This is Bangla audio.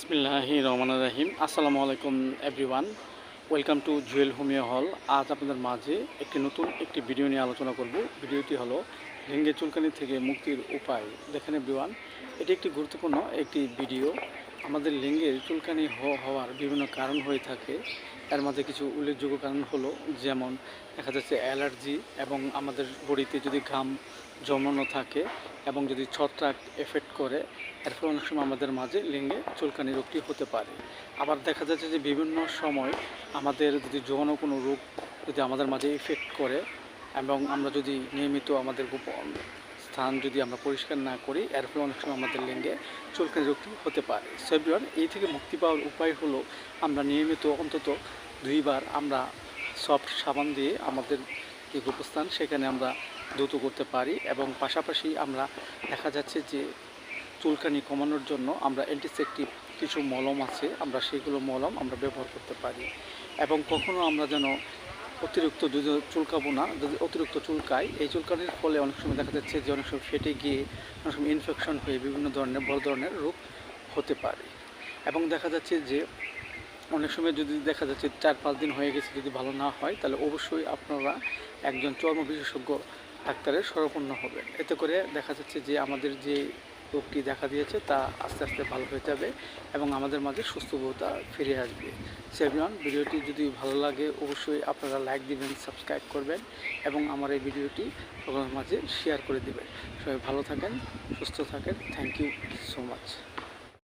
বিসমিল্লাহি রহমান রাহিম। আসসালামু আলাইকুম everyone welcome to Jewel homeo hall আজ আপনাদের মাঝে একটি নতুন একটি ভিডিও নিয়ে আলোচনা করব। ভিডিওটি হলো ভেঙ্গে চুলকানি থেকে মুক্তির উপায়। দেখেন এভরিওয়ান এটি একটি গুরুত্বপূর্ণ একটি ভিডিও আমাদের লিঙ্গের চুলকানি হওয়ার বিভিন্ন কারণ হয়ে থাকে। এর মধ্যে কিছু উল্লেখযোগ্য কারণ হলো, যেমন দেখা যাচ্ছে অ্যালার্জি এবং আমাদের বডিতে যদি ঘাম জমানো থাকে এবং যদি ছত্রাক এফেক্ট করে, এর ফলে অনেক সময় আমাদের মাঝে লিঙ্গে চুলকানি রোগটি হতে পারে। আবার দেখা যাচ্ছে যে বিভিন্ন সময় আমাদের যদি যৌন কোনো রোগ যদি আমাদের মাঝে ইফেক্ট করে এবং আমরা যদি নিয়মিত আমাদের গোপন স্থান যদি আমরা পরিষ্কার না করি, এর ফলে অনেক সময় আমাদের লিঙ্গে চুলকানি রোগটি হতে পারে। সেভিয়ন এই থেকে মুক্তি পাওয়ার উপায় হলো আমরা নিয়মিত অন্তত দুইবার আমরা সফট সাবান দিয়ে আমাদের যে গোপস্থান, সেখানে আমরা দ্রুত করতে পারি এবং পাশাপাশি আমরা দেখা যাচ্ছে যে চুলকানি কমানোর জন্য আমরা অ্যান্টিসেপটিভ কিছু মলম আছে, আমরা সেগুলো মলম আমরা ব্যবহার করতে পারি। এবং কখনো আমরা যেন অতিরিক্ত যদি চুলকাবো না, যদি অতিরিক্ত চুলকাই, এই চুলকানির ফলে অনেক সময় দেখা যাচ্ছে যে অনেক সময় ফেটে গিয়ে অনেক সময় ইনফেকশন হয়ে বিভিন্ন ধরনের, বড় ধরনের রোগ হতে পারে। এবং দেখা যাচ্ছে যে অনেক সময় যদি দেখা যাচ্ছে চার পাঁচ দিন হয়ে গেছে যদি ভালো না হয়, তাহলে অবশ্যই আপনারা একজন চর্ম বিশেষজ্ঞ ডাক্তারের শরণাপন্ন হবেন। এতে করে দেখা যাচ্ছে যে আমাদের যে রোগটি দেখা দিয়েছে তা আস্তে আস্তে ভালো হয়ে যাবে এবং আমাদের মাঝে সুস্থবোধতা ফিরে আসবে। সেভিয়ন ভিডিওটি যদি ভালো লাগে, অবশ্যই আপনারা লাইক দিবেন সাবস্ক্রাইব করবেন এবং আমার এই ভিডিওটি সকলের মাঝে শেয়ার করে দেবেন। সবাই ভালো থাকেন, সুস্থ থাকেন। Thank you so much